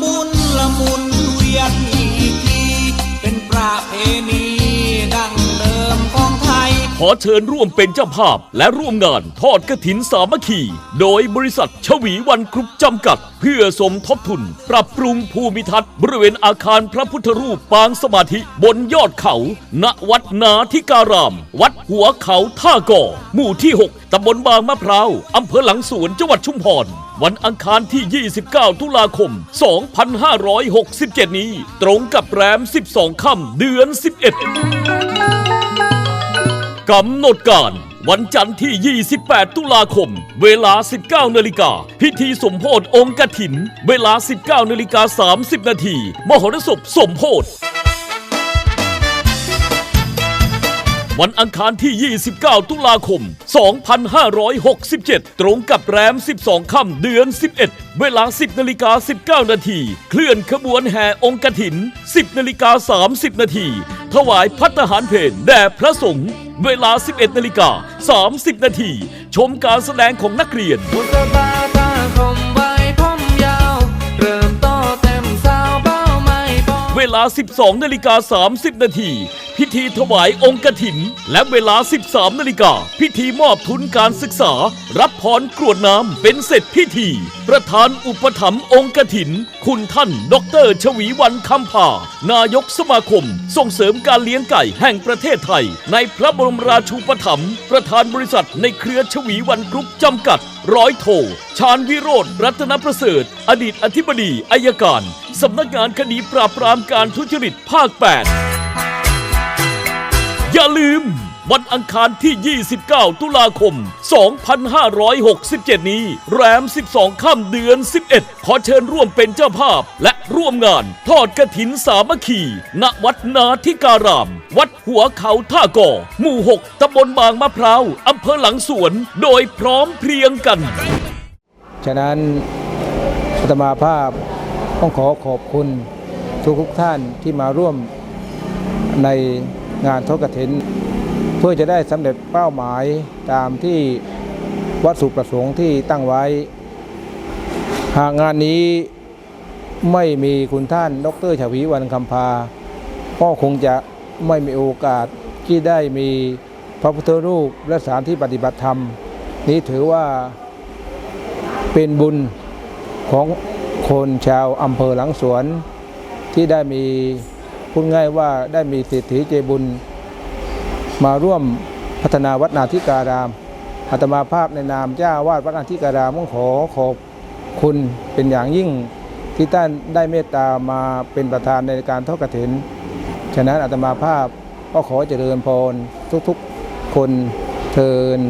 มุนละมุนเวียนอีกทีเป็นประเพณีดังเดิมของไทย ขอเชิญร่วมเป็นเจ้าภาพและร่วมงานทอดกระถินสามัคคี โดยบริษัทชวีวันกรุ๊ปจำกัด เพื่อสมทบทุน ปรับปรุงภูมิทัศน์บริเวณอาคารพระพุทธรูปปางสมาธิบนยอดเขา ณวัดนาธิการาม วัดหัวเขาท่ากอหมู่ที่ 6 ตำบลบางมะพร้าวอำเภอหลังสวนจังหวัดชุมพร วันอังคารที่ 29 ตุลาคม 2567 นี้ ตรงกับแรม 12 ค่ำเดือน 11 กำหนดการวันจันทร์ที่ 28 ตุลาคม เวลา 19 นาฬิกา พิธีสมโพธิองค์กถิน เวลา 19 นาฬิกา 30 นาที มหรสพสมโพธิ วันอังคารที่ 29 ตุลาคม 2567 ตรงกับแรม 12 ค่ำเดือน 11 เวลา 10 นาฬิกา 19 นาที เคลื่อนขบวนแห่องค์กถิน 10 นาฬิกา 30 นาที ถวายพัฒหารเพลแด่พระสงฆ์เวลา 11 นาฬิกา 30 นาที ชมการแสดงของนักเรียนบุษบาตาคมใบผมยาวเริ่มโตเต็มสาวเบ้าไม่พอเวลา 12 นาฬิกา 30 นาที พิธีถวายองค์กถิน และเวลา 13 นาฬิกา พิธีมอบทุนการศึกษา รับพรกรวดน้ำเป็นเสร็จพิธี ประธานอุปถัมภ์องค์กถิน คุณท่าน ดรชวีวันคำผานายกสมาคม ส่งเสริมการเลี้ยงไก่แห่งประเทศไทย ในพระบรมราชูปถัมภ์ประธานบริษัทในเครือชวีวันกรุ๊ปจำกัด ร้อยโทชาญวิโรธรัตนประเสริฐ อดีตอธิบดีอายการ สำนักงานคดีปราบปรามการทุจริตภาค 8 อย่าลืม วันอังคารที่ 29 ตุลาคม 2567 นี้ แรม 12 ค่ำเดือน 11 ขอเชิญร่วมเป็นเจ้าภาพ และร่วมงาน ทอดกระถินสามัคคี ณ วัดนาทิการาม วัดหัวเขาท่าก่อ หมู่ 6ตำบลบางมะพร้าวอำเภอหลังสวน โดยพร้อมเพรียงกัน ฉะนั้นอาตมาภาพต้องขอขอบคุณทุกทุกท่านที่มาร่วมใน งานทอดกฐิน เพื่อจะได้สำเร็จเป้าหมายตามที่วัตถุประสงค์ที่ตั้งไว้ หากงานนี้ไม่มีคุณท่านดรชวีวันคำพาก็คงจะไม่มีโอกาสที่ได้มีพระพุทธรูปและสถานที่ปฏิบัติธรรม นี้ถือว่าเป็นบุญของคนชาวอำเภอหลังสวนที่ได้มี พูดง่ายว่าได้มีเศรษฐีใจบุญ มาร่วมพัฒนาวัดนาทิการามอาตมาภาพในนามเจ้าวาดวัดนาทิการามต้องขอขอบคุณเป็นอย่างยิ่งที่ท่านได้เมตตามาเป็นประธานในการทอดกฐิน ฉะนั้นอาตมาภาพก็ขอเจริญพรทุกๆคนเทิน